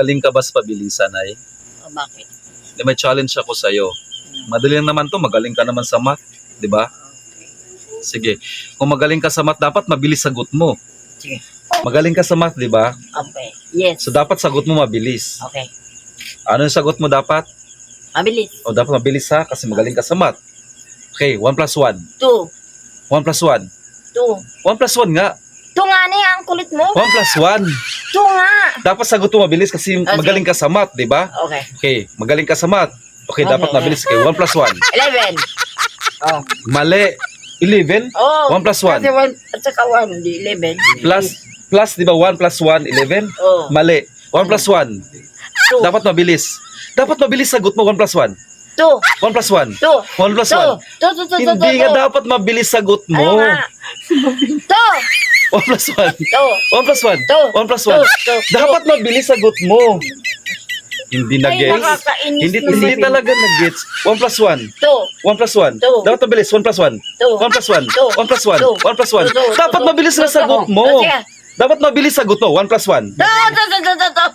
magaling ka ba sa pabilisan ay? O, bakit? Di may challenge ako sa'yo. Madali lang naman to, magaling ka naman sa math, di ba? Sige. Kung magaling ka sa math, dapat mabilis sagot mo. Sige. Magaling ka sa math, di ba? Okay. Yes. So dapat sagot mo mabilis. Okay. Ano yung sagot mo dapat? Mabilis. O dapat mabilis ha, kasi magaling ka sa math. Okay, 1 plus 1. Two. 1 plus 1. Two. 1 plus 1 nga. Two nga na yan. Ang kulit mo. 1 plus 1. Two nga. Dapat sagot mo mabilis kasi Ah, magaling ka sa math, di ba? Okay. Okay, magaling ka sa math. Okay, Okay. dapat mabilis. Okay, 1 plus 1. Eleven. Oh. Mali. 11? Oh. 1 plus 1. Kasi one, at saka one, di eleven. Plus, plus di ba 1 plus 1, 11? Oh. Mali. 1 plus 1. Two. Dapat mabilis. Dapat mabilis sagot mo 1 plus 1. Two. 1 plus 1. Two. 1 plus Two. 1. Two, two, two, two, Hindi two, nga two. dapat mabilis sagot Ano mo. nga? Two. 1 plus 1. Two. 1 plus 1. Two. 1 plus Two. 1. Two. Dapat mabilis sagot mo. Hindi na Ay, gets. nakakainis Hindi, naman. hindi talaga na gets. 1 plus 1. Two. 1 plus 1. Two. Dapat mabilis. 1 plus 1. Two. 1 plus 1. Two. 1 plus 1. Two. 1 plus 1. Two, two, Dapat two, mabilis two, na sagot mo. Sige. Dapat mabilis sagot mo. 1 plus 1. Two, two, two, two, two, two.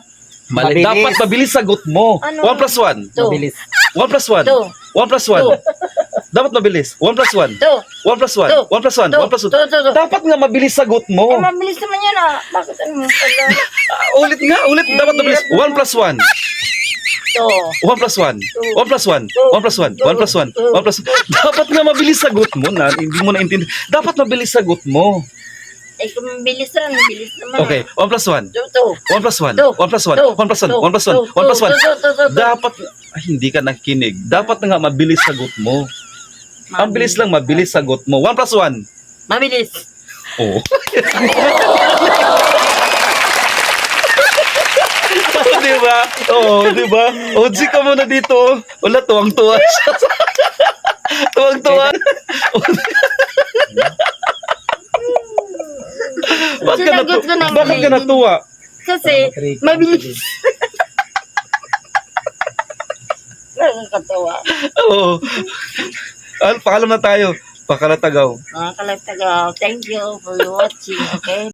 Mali. Mabilis. Dapat mabilis sagot mo. Ano? 1 plus 1. Two. Mabilis. 1 plus 1. Two. 1 plus 1. Two. Dapat mabilis. 1 plus 1. Two. 1 plus 1. Two. 1 plus 1. Two. 1 plus 1. Two, two, two. Dapat nga mabilis sagot Eh, mo. mabilis naman yan ah. Bakit ano mo pala? Ah, ulit nga, ulit. Dapat mabilis. 1 plus 1. Two. 1 plus 1. 1 plus 1. 1 plus 1. 1 plus 1. 1 plus 1. Dapat nga mabilis sagot mo na. Hindi mo na intindi. Dapat mabilis sagot mo. Eh, kung mabilis lang, mabilis naman. Okay. 1 plus 1. Two, two. 1 plus 1. Two. 1 plus 1. Two. 1 plus 1. Two. 1 plus 1. Two. 1 plus 1. Two, two, two, two, two. Dapat, hindi ka nakinig. Dapat nga mabilis sagot mo. Ang bilis lang, mabilis sagot mo. 1 plus 1. Mabilis. Oo. Oh, di ba? Oo, di ba? Odsi ka muna dito. Wala, tuwang-tuwa siya. tuwang-tuwa. Bakit ka, natu- ko na bakit ka natuwa? Kasi, mabilis. Nakakatawa. Oo. Al, paalam na tayo. Pakalatagaw. Mga kalagtaga, thank you for watching, okay?